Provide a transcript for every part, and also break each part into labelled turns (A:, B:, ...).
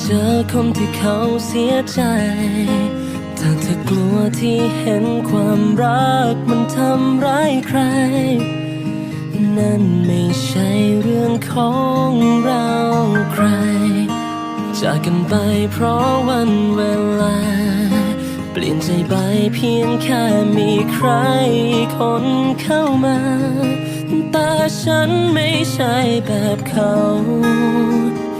A: เจอคนที่เขาเสียใจถ้าเธอกลัวที่เห็นความรักมันทำร้ายใคร นั่นไม่ใช่เรื่องของเราใคร จากกันไปเพราะวันเวลา เปลี่ยนใจไปเพียงแค่มีใครคนเข้ามา แต่ฉันไม่ใช่แบบเขา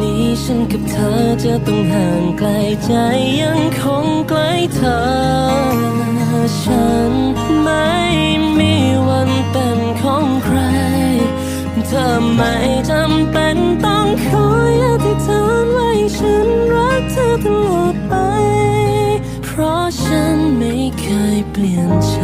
A: นี้ ฉันกับเธอจะต้องห่างไกลใจยังคงใกล้เธอ ฉันไม่มีวันเป็นของใคร เธอไม่จำเป็นต้องคอยอธิษฐานไว้ฉันรักเธอตลอดไป เพราะฉันไม่เคยเปลี่ยนใจ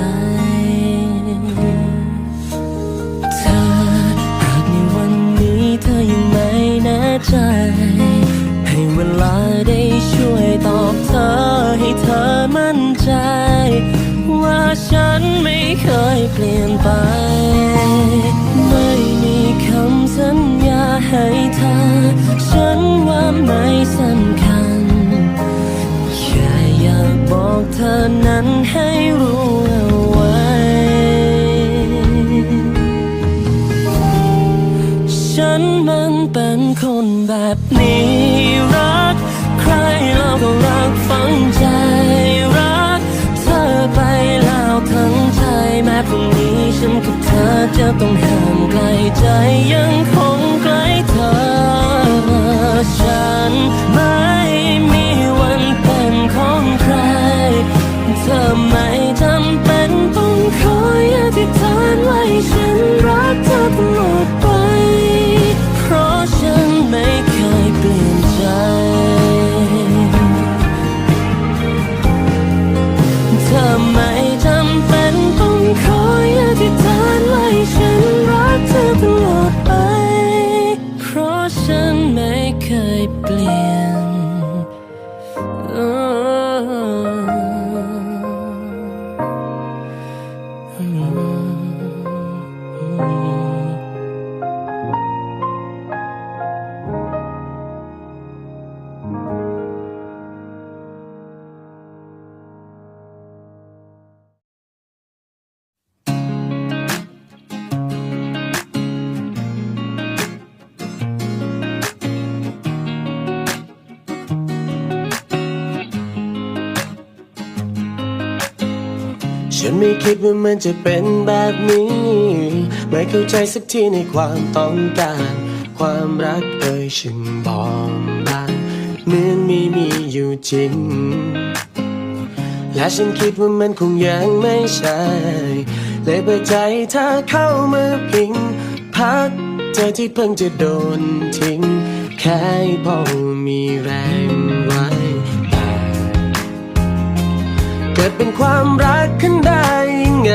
A: เคยเปลี่ยนไป ไม่มีคำสัญญาให้เธอ ฉันว่าไม่สำคัญ แค่อยากบอกเธอนั้นให้รู้เอาไว้ ฉันมันเป็นคนแบบนี้รัก ใครเราก็รักฝังใจ ทั้งใจแม้พรุ่งนี้ฉันกับเธอจะต้องห่างไกลใจยังคงใกล้เธอ ฉันไม่มีวันเป็นของใคร เธอไม่จำเป็นต้องคอยอธิษฐานไว้ ฉันไม่คิด
B: ว่ามันจะเป็นแบบนี้ ไม่เข้าใจสักทีในความต้องการ ความรักเอ่ยฉันบองบานเหมือนไม่มีอยู่จริง และฉันคิดว่ามันคงยังไม่ใช่ เลยเปิดใจเธอเข้ามาพิง พักเธอที่เพิ่งจะโดนทิ้ง แค่พอมีแรงไว้ เป็นความรักขึ้นได้ยังไง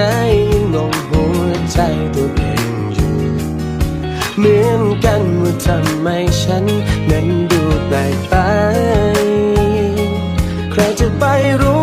B: ยังงงหัวใจตัวเองอยู่ เหมือนกันว่าทำไมฉันนั้นดูแปลกไป ใครจะไปรู้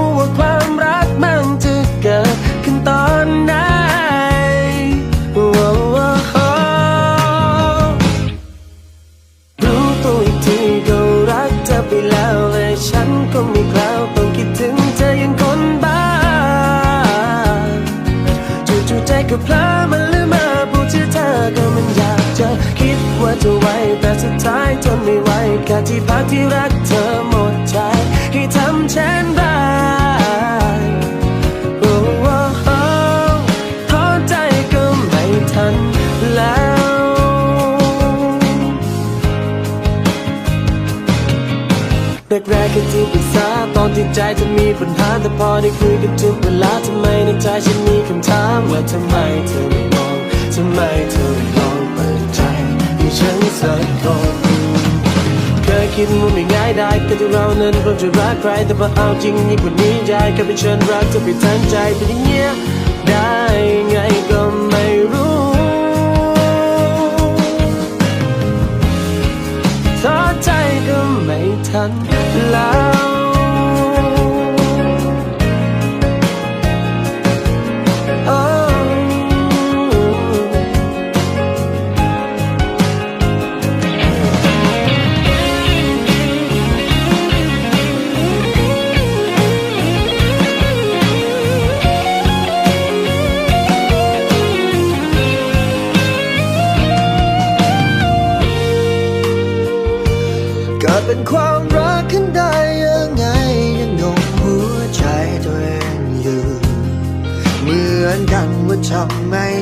B: ในใจจะมีปัญหาแต่พอได้คุยกันทุกเวลาทำไมในใจฉันมีคำถามว่าทำไมเธอไม่มองทำไมเธอไม่ลองเปิดใจให้ฉันสักคนเคยคิดว่าไม่ง่ายได้ก็ที่เรานั้นเราจะรักใครแต่พอเอาจริงยิ่งกว่านี้ใจแค่เป็นฉันรักเธอไปทั้งใจเป็นเงียบได้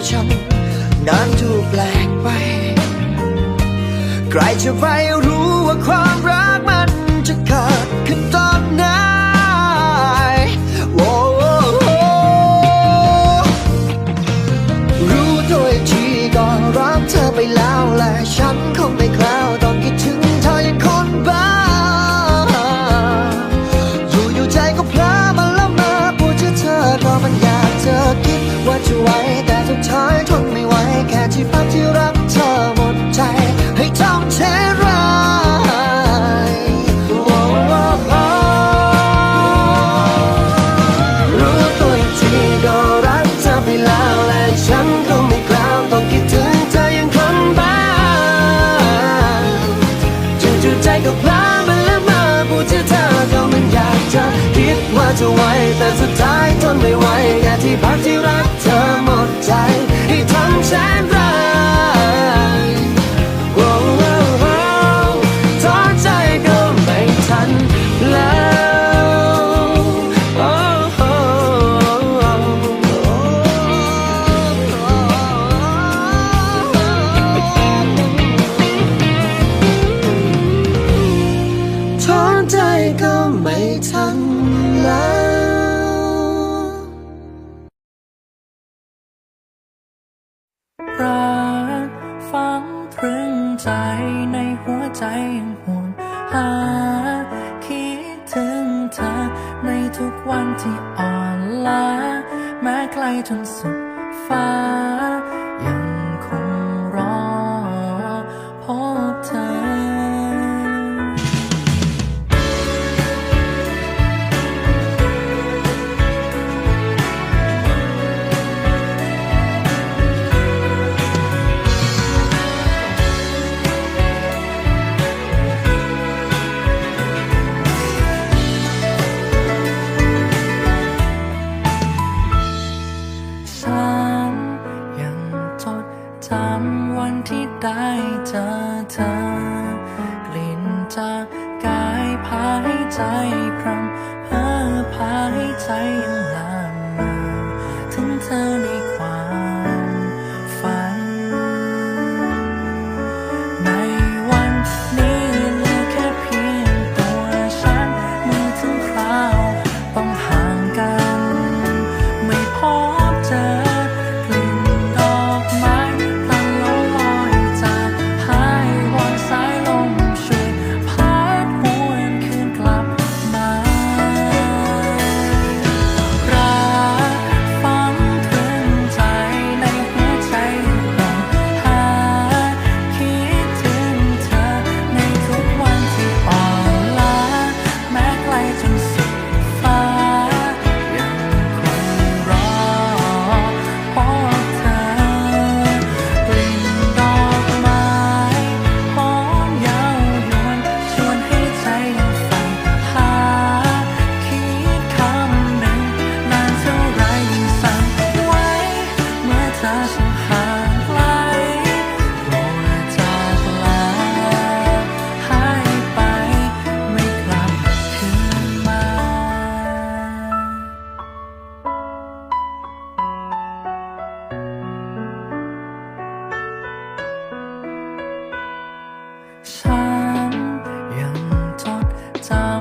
C: ฉันนานดูแปลกไป ใครจะไปรู้ว่าความรัก สุดท้ายทนไม่ไหวแค่ที่พักที่รั
B: กเธอ เจอเธอกลิ่น
D: จากกายพายใจพรำเพ้อพายใจยังลามมาถึงเธอใน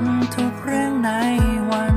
D: ำทุกเรื่องในวัน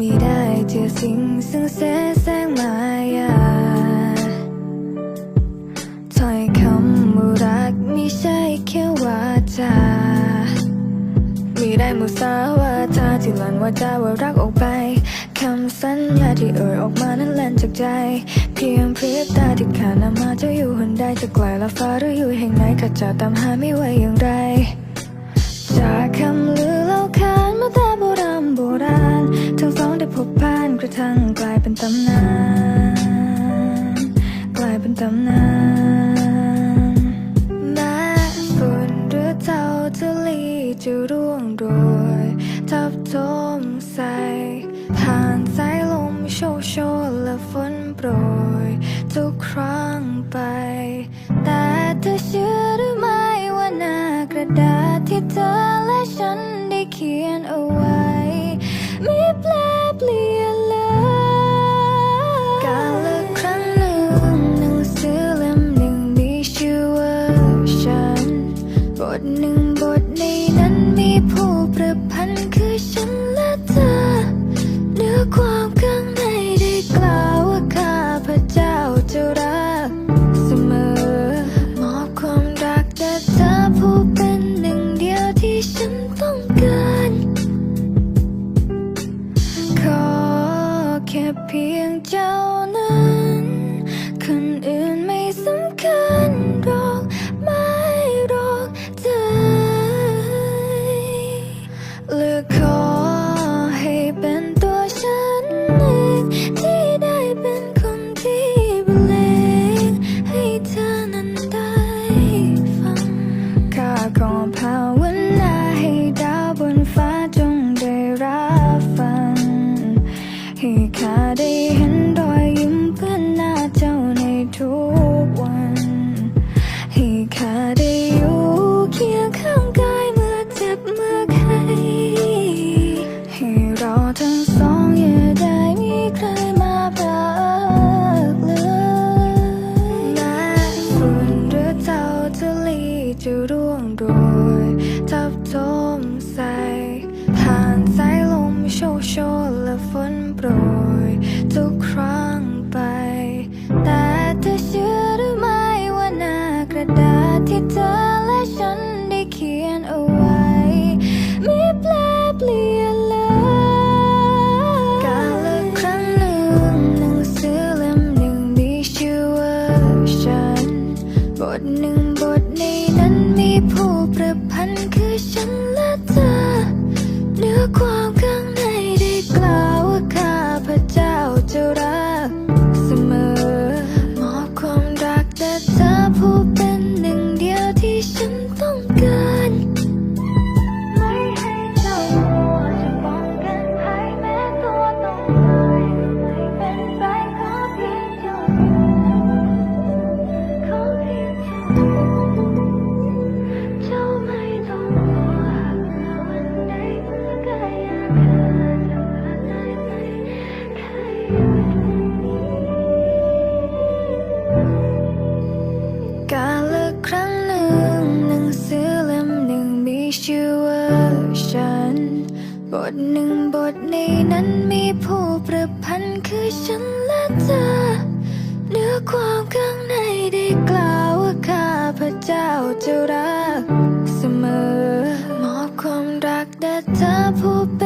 E: มีได้เจอสิ่งซึ่งเสแสงมายาถ้อยคำว่ารักไม่ใช่แค่วาจามีได้มุสาวาทาที่หลั่นวาจาว่ารักออกไปคำสัญญาที่เอ่ยออกมานั้นแล่นจากใจ เพียงเพรียบตาที่ขาดนำมาจะอยู่หนใดจะไกลละฟ้าหรืออยู่แห่งไหนข้าจะตามหาไม่ไหวอย่างไร พบผ่านกระทั่งกลายเป็นตำนาน กลายเป็นตำนานแม้ฝนหรือเท่าทะเลจะร่วงโรยทับทมใส่ผ่านสายลมโชกโชนและฝนโปรย ทุกครั้งไป แต่เธอเชื่อหรือไม่ว่าหน้ากระดาษที่เธอและฉันได้เขียนเอา บทหนึ่งบทในนั้นมีผู้ประพันธ์คือฉันและเธอเนื้อความข้างในได้กล่าวว่าข้าพระเจ้าจะรักเสมอ มอบความรักแด่เธอผู้เป็น